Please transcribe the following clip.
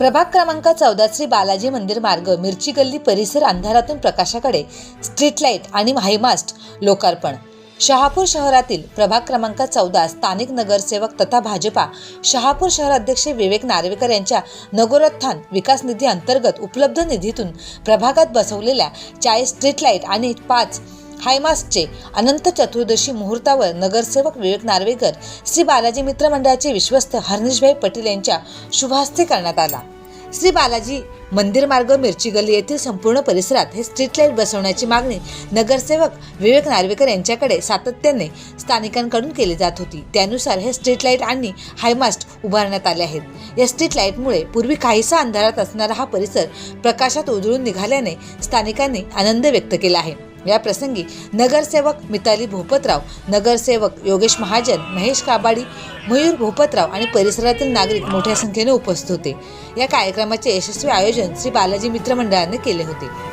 प्रभाग क्रमांक चौदा श्री बालाजी मंदिर मार्ग मिरची गल्ली परिसर अंधारातून प्रकाशाकडे स्ट्रीट लाइट आणि हायमास्ट लोकार्पण. शहापूर शहरातील प्रभाग क्रमांक चौदा स्थानिक नगरसेवक तथा भाजपा शहापूर शहराध्यक्ष विवेक नार्वेकर यांच्या नगरोत्थान विकास निधी अंतर्गत उपलब्ध निधीतून प्रभागात बसवलेल्या चाळीस स्ट्रीट लाइट आणि पाच हायमास्टचे अनंत चतुर्दशी मुहूर्तावर नगरसेवक विवेक नार्वेकर श्री बालाजी मित्र मंडळाचे विश्वस्त हर्निशभाई पटेल यांच्या शुभास्ते करण्यात आला. श्री बालाजी मंदिर मार्ग मिरची गल्ली येथील संपूर्ण परिसरात हे स्ट्रीट लाइट बसवण्याची मागणी नगरसेवक विवेक नार्वेकर यांच्याकडे सातत्याने स्थानिकांकडून केली जात होती. त्यानुसार हे स्ट्रीट लाइट आणि हायमास्ट उभारण्यात आले आहेत. या स्ट्रीट लाईटमुळे पूर्वी काहीसा अंधारात असणारा हा परिसर प्रकाशात उजळून निघाल्याने स्थानिकांनी आनंद व्यक्त केला आहे. या प्रसंगी नगरसेवक मिताली भोपतराव नगरसेवक योगेश महाजन महेश काबाडी मयूर भोपतराव आणि परिसरातील नागरिक मोठ्या संख्येने उपस्थित होते. या कार्यक्रमाचे यशस्वी आयोजन श्री बालाजी मित्र मंडळाने केले होते.